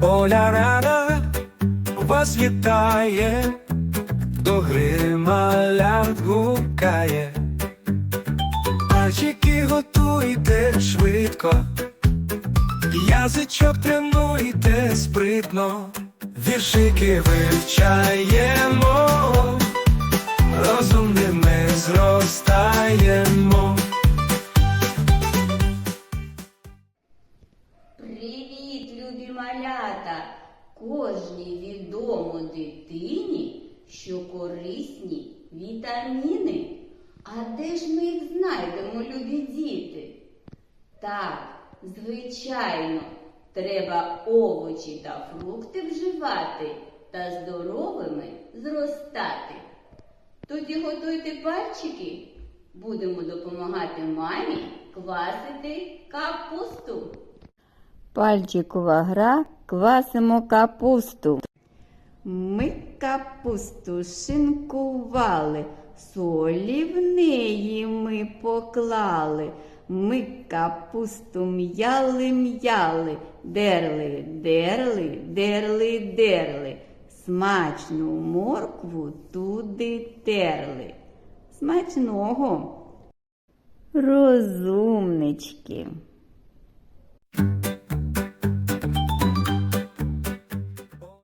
Оля рада вас вітає, до гри малят гукає. Пальчики готуйте швидко, язичок тренуйте спритно, віршики вивчаємо, розумними зростаємо. Малята! Кожній відомо дитині, що корисні вітаміни. А де ж ми їх знайдемо, любі діти? Так, звичайно, треба овочі та фрукти вживати та здоровими зростати. Тоді готуйте пальчики, будемо допомагати мамі квасити капусту. Пальчикова гра квасимо капусту. Ми капусту шинкували, солі в неї ми поклали. Ми капусту м'яли, м'яли, дерли, дерли, дерли, дерли. Смачну моркву туди терли. Смачного. Розумнички.